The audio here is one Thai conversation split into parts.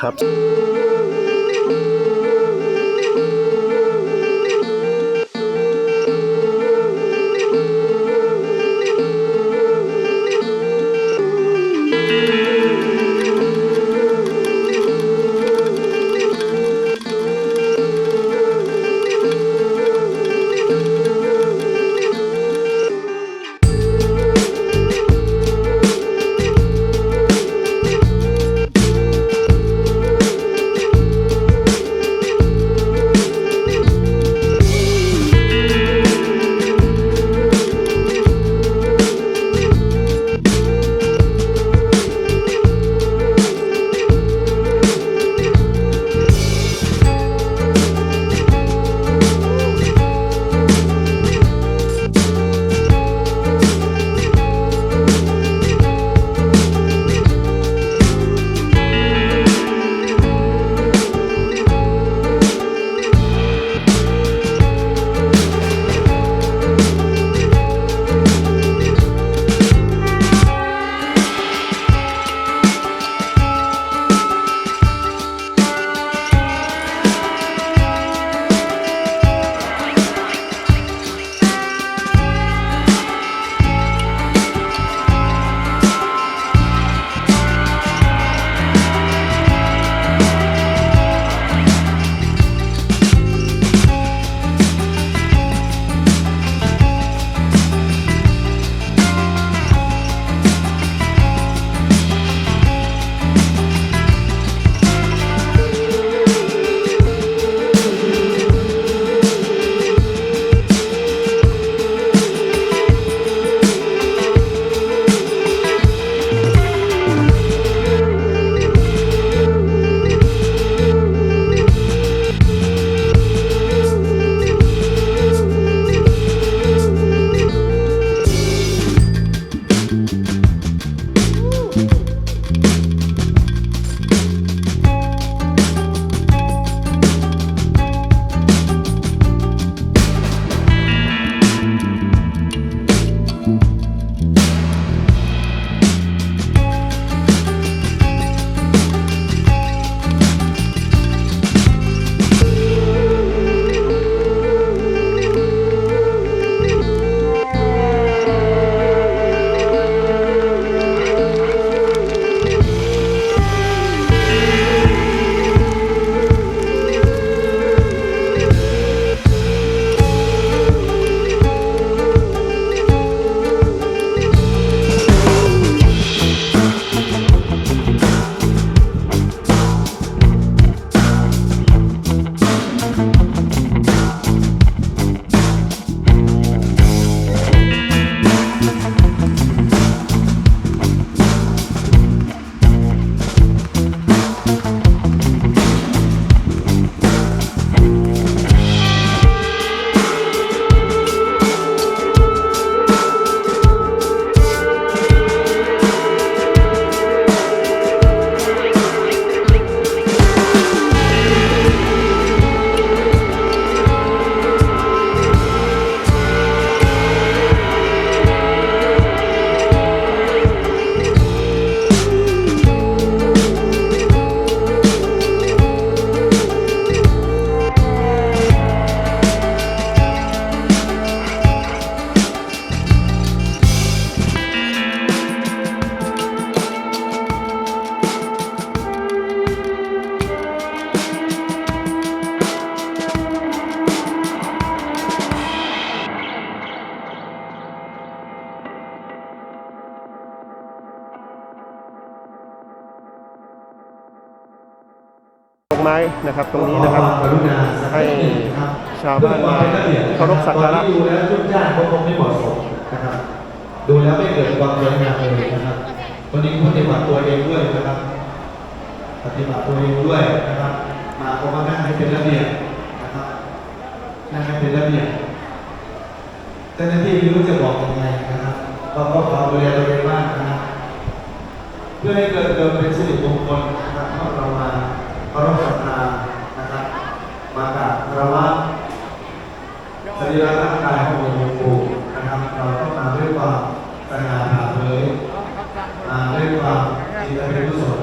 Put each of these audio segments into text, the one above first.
ครับ ไม้นะครับตรงนี้นะครับ ให้ชาวบ้านมาเคารพสักการะดูแล้วยุ่งยากคงคงไม่เหมาะสมนะครับดูแล้วไม่เกิดความสวยงามเลยนะครับวันนี้ปฏิบัติตัวเองด้วยนะครับ ปฏิบัติตัวเองด้วยนะครับ มาก็มานั่งให้เป็นระเบียบนะครับนั่งให้เป็นระเบียบเจ้าหน้าที่ไม่รู้จะบอกยังไงนะครับเราก็ขอดูแลตัวเองมากนะครับเพื่อให้เกิดเกิดเป็นสิริมงคลนะครับเพราะเรามาเคารพ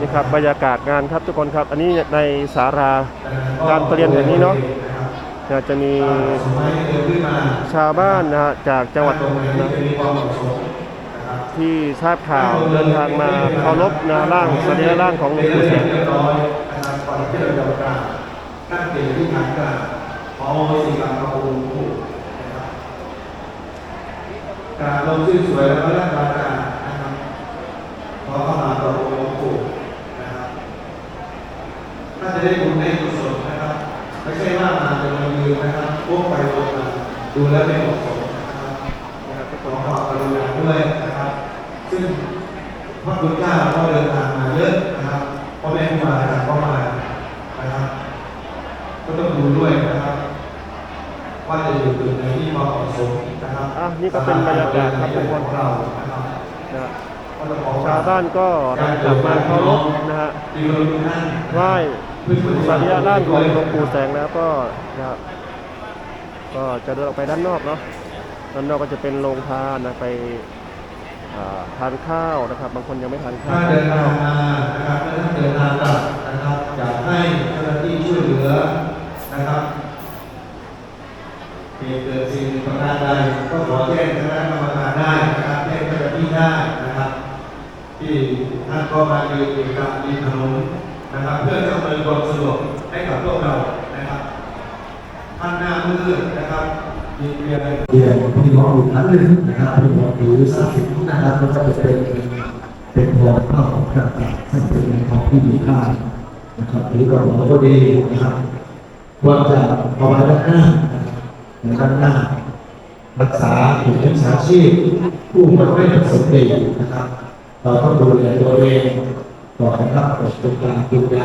นี่ครับบรรยากาศงานครับทุกคนครับ อันนี้ในสาราการประเรียนแห่งนี้เนาะจะจะมีชาวบ้านนะฮะจากจังหวัดนะที่ทราบข่าวเดินทางมาเคารพนะร่างสรีระร่างของหลวงปู่แสงเรียบร้อยนะครับก่อนที่เราจะประกาศตั้งต่างการขอสีกรรมพระองค์ผู้นะครับการลงชื่อสวยแล้วก็ร่างกายการนะครับขอเข้ามาต่อองค์หลวงปู่นะครับน่าจะได้บุญได้กุศลนะครับ ไม่ใช่ว่ามาเป็นมายืนนะครับ พวกไปลงมาดูแล้วไม่เหมาะสมนะครับนะครับขอความกรุณาด้วยนะครับ ซึ่งพระคุณเจ้าก็เดินทางมาเยอะนะครับพ่อแม่ครูบาอาจารย์ก็มานะครับก็ต้องดูด้วยนะครับว่าจะอยู่จุดไหนที่เหมาะสมนะครับอะนี่ก็เป็นบรรยากาศครับทุกคนเรานะครับนะฮะก็ต้องขอชาวบ้านก็กลับมาเคารพนะฮะดีทุกท่านไหว้สรีระร่างของหลวงปู่แสงแล้วก็นะครับ ก็จะเดินออกไปด้านนอกเนาะด้านนอกก็จะเป็นโรงทานนะไปทานข้าวนะครับ บางคนยังไม่ทานข้าวถ้าเดินทางมานะครับและท่าเดินทางกลับนะครับอยากให้เจ้าหน้าที่ช่วยเหลือนะครับเหตุเกิดสิ่งหนึ่งประการใดก็ขอแจ้งคณะกรรมการได้นะครับแจ้งเจ้าหน้าที่ได้นะครับ ที่ท่านก็มายืนอยู่กับริมถนนนะครับ เพื่อจะอำนวยความสะดวกให้กับพวกเรานะครับ ท่านหน้ามืดนะครับยินเรียนเรียนพี่น้องอีกครั้งหนึ่งนะครับพี่น้องถือทราบสิ่งนะครับมันก็จะเป็นเป็นทองข้าวของกระต่ายซึ่งเป็นทองที่มีค่านะครับหรือกระเป๋าก็ดีนะครับควรจะเอาไว้ด้านหน้านะครับในด้านหน้า รักษาถูกรักษาชีพผู้มันไม่ประสงค์ดีนะครับ เราต้องดูแลตัวเองก่อนนะครับปกตุกการดูแล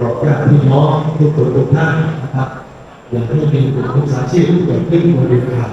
บอกญาติพี่น้องทุกคนทุกท่านนะครับ อย่างที่มีกลุ่มวิชาชีพที่เกิดขึ้นบนเรือขา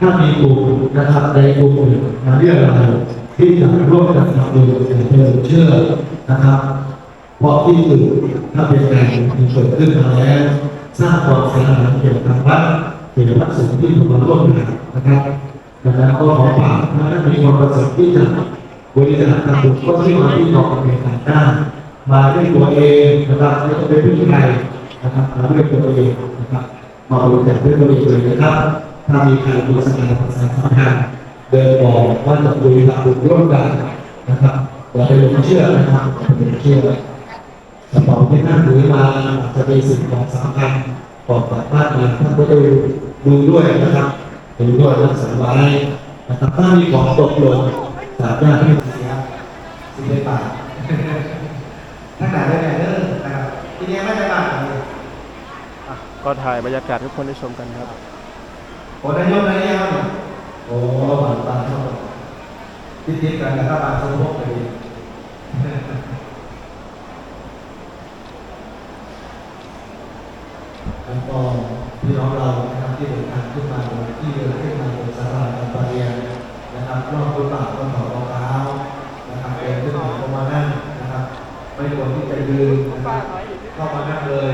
ถ้ามีกลุ่มนะครับในกลุ่มอื่นมาเรียกเรที่จะร่วมกันทำบุญอย่างเดิมเชื่อนะครับเพราะที่อื่นถ้าเป็นแรมีเกิดขึ้นมาแล้วสร้างความเสียหายเกี่ยวกับวัดเกี่ยวกับวัดสงที่มาร่วมกันนะครับดังนั้นก็ขอฝากถ้าท่านมีความประสงค์ที่จะบริจาคทำบุญก็ที่มาที่กองอำนวยการได้มาด้วยตัวเองนะครับไม่ต้องไปพึ่งใคร นะครับมาด้วยตัวเองนะครับมาบริจาคด้วยตัวเองเลยนะครับ ถ้ามีใครมีสถานภาษาสำคัญเดินบอกว่าจะบริจาคบุญร่วมกันนะครับอย่าไปหลงเชื่อนะครับอย่าไปเชื่อกระเป๋าที่ท่าถือมาอาจะเป็นสิ่งของสำคัญของกลับบ้านมาท่านก็ได้ดูด้วยนะครับดูด้วยรักษาไว้นะครับถ้ามีของตกหล่นสามารถที่เสียสิบเอ็ดบาทถ้าหนาได้ไหนเด้อนะครับทีนี้ไม่ได้บาเลย ก็ถ่ายบรรยากาศให้ทุกคนได้ชมกันครับโอ้นายกนายยามโอ้บาทบาทเท่าติดกันนะครับบาทสมภพเลยแล้วก็พี่น้องเรานะครับที่เดินทางขึ้นมาบนที่เดินขึ้นมาบนสาราการประเรียนนะครับรอบต้นบาทต้นถอดรองเท้านะครับเดินขึ้นมาเข้ามานั่งนะครับ ไม่ควรที่จะยืนนะครับเข้ามานั่งเลย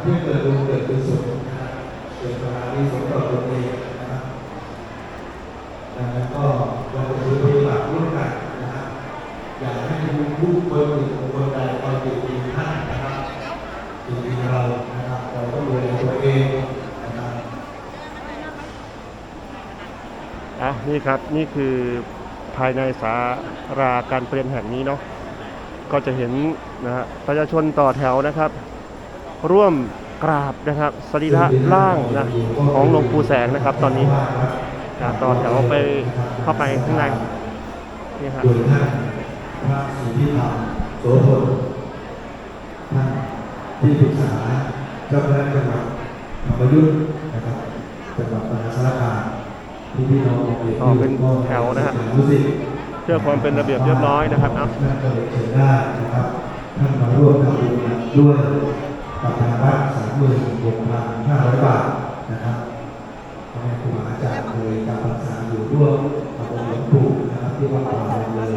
เพื่อเกิดบุญเกิดกุศลนะครับเกิดเวลาที่สมต่อตัวเองนะครับดังนั้นก็เราจะปฏิบัติร่วมกันนะครับอยากให้ทุกผู้คนหนึ่งคนใดคอยติดดีท่านนะครับติดดีเรานะครับเราต้องดูแลตัวเองนะครับอะนี่ครับนี่คือภายในสาราการเปลี่ยนแห่งนี้เนาะก็จะเห็นนะฮะประชาชนต่อแถวนะครับ ร่วมกราบนะครับสรีระร่างนะของหลวงปู่แสงนะครับ ตอนนี้อะต่อแถวไปเข้าไปข้างในนี่ฮะโดยท่านพระสุทธิธรรมโสพลท่านที่ปรึกษาเจ้าคณะจังหวัดธรรมยุทธ์นะครับจังหวัดมหาสารคามที่พี่น้องเด็กอ๋อเป็นแถวนะฮะเพื่อความเป็นระเบียบเรียบร้อยนะครับเอาท่านก็เลยเชิญได้นะครับท่านมาร่วมทำบุญด้วย กับทางวัดสามหมื่นหกพันห้าร้อยบาทนะครับพ่อแม่ครูอาจารย์เคยจำพรรษาอยู่ร่วมกับองค์หลวงปู่นะครับที่วัดป่าเลย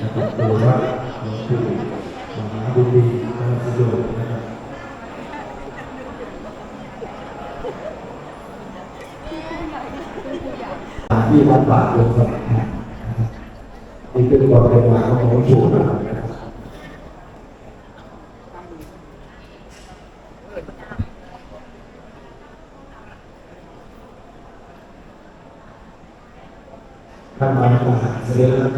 นะครับโดยว่าหลวงปู่มหาบุญดีนรสิโยนะครับที่วัดป่าหลวงสมัครนะครับนี่คือความเป็นมาของหลวงปู่นะครับ ท่านมาทหารเสร็จแล้ว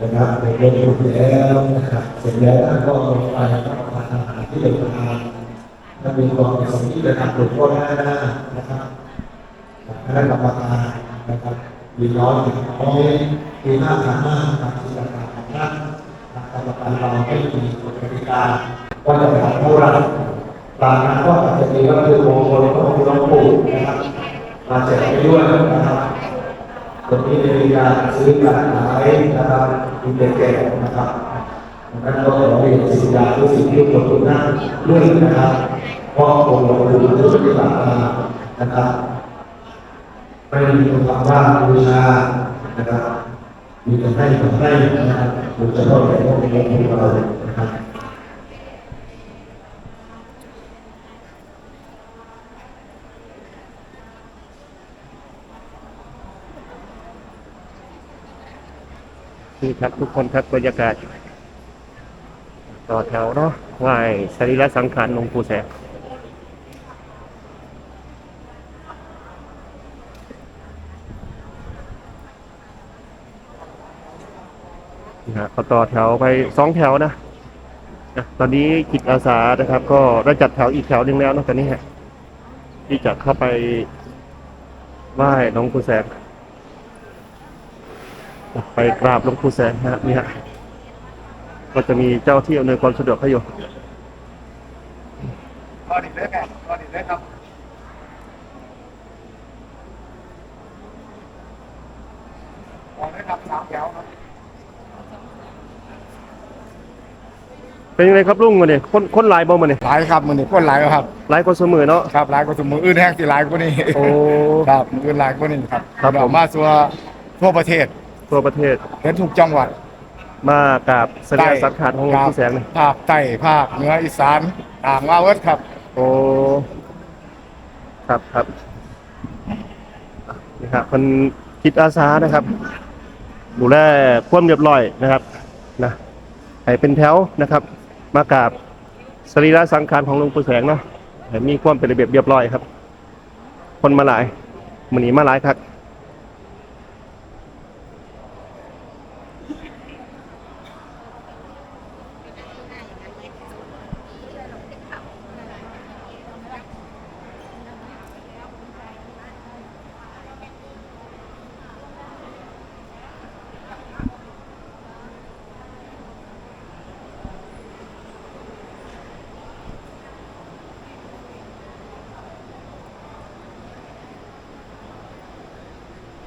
นะครับในเรื่องถูกแล้วนะครับเสร็จ แล้วท่านก็ลงไปรับประทานอาหารที่เดินทางท่ามีความประสงค์ที่จะทำหลวงพ่อหน้านะครับคณะกรรมการนะครับมีน้อยมีน้อยมีมากมีมากตามที่ต่างๆของท่านทากรรมการเราไม่มีกฎกติกาว่าจะทำเท่าไหรตามนั้นก็อาจจะมีวัตถุมงคลของหลวงปู่นะครับมาแจกไปด้วยนะครับตรงนี้จะมีการซื้อการขายนะครับมีเด็กแก่นะครับ นั้นก็ขอเรียนสิทธิยาทุกสิ่งทุกคนทุกท่านด้วยนะครับเพราะองค์หลวงปู่ที่ปฏิบัติมานะครับไม่มีคำว่าบูชานะครับมีแต่ให้กับให้นะครับโดยเฉพาะในพวกนี้ของเรานะครับนี่ครับทุกคนครับบรรยากาศ ต่อแถวเนาะไหว้สรีระสังขารหลวงปู่แสงนี่ฮะก็ต่อแถวไปสองแถวนะนะตอนนี้กิจอาสานะครับ ก็ได้จัดแถวอีกแถวหนึ่งแล้วนะตอนนี้ฮะที่จะเข้าไปไหว้หลวงปู่แสง ไปกราบหลวงปู่แสงนะฮะนี่ฮะ ก็จะมีเจ้าที่อำนวยความสะดวกให้อยู่ก็ดีเลยแม่ก็ดีเลยครับขอได้ครับสามแถวครับเป็นยังไงครับลุงมาเนี่ยคนคนหลายบ่มาเนี่ยหลายครับมันนี่คนหลายครับ หลายคนเสมอเนาะ ครับหลายกว่าสมมืออื่นแห้งสิหลายกว่านี้โอ้ ครับมืออื่นหลายกว่านี้ครับครับผม มาทั่วทั่วประเทศทั่วประเทศ เห็นทุกจังหวัด มากราบแสดงสังขารของหลวงปู่แสงเนี่ยภาคใต้ภาคเหนืออีสานต่างมาเวิร์ดครับ โอ้ครับครับอะนี่ครับคนคิดอาสานะครับ ดูแลความเรียบร้อยนะครับนะให้เป็นแถวนะครับ มากราบสรีระสังขารของหลวงปู่แสงเนาะให้มีความเป็นระเบียบเรียบร้อยครับ คนมาหลายมันนี้มาหลายครับ